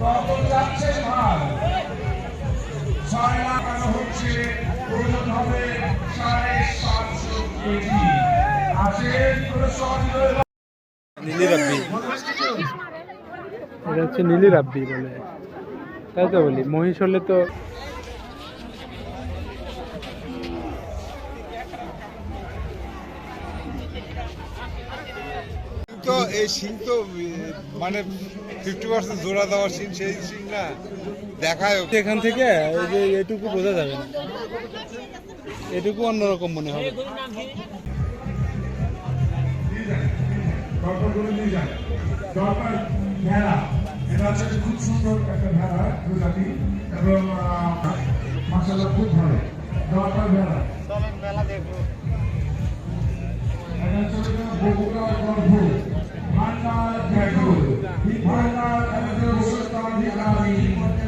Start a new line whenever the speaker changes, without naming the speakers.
তখন যাচ্ছে হচ্ছে হবে সাড়ে সাতশো কেজি
নীলি রাব্বি হচ্ছে নীলি রাব্বি বলে। তাই তো বলি, মহিষ হলে তো
তো এই সিং তো মানে ফিফটি পার্সেন্ট জোড়া দেওয়ার সিং সেই সিং না দেখায়
এখান থেকে এই যে এটুকু বোঝা যাবে না। এটুকু অন্যরকম মনে হবে।
গল্পগুলো নিয়ে যান। দরকার ভেড়া এটা হচ্ছে খুব সুন্দর একটা ভেড়া প্রজাতি এবং মাসাল্লাহ খুব ভালো দরকার ভেড়া এটা হচ্ছে বগুড়া গর্ভ में अलावा नहीं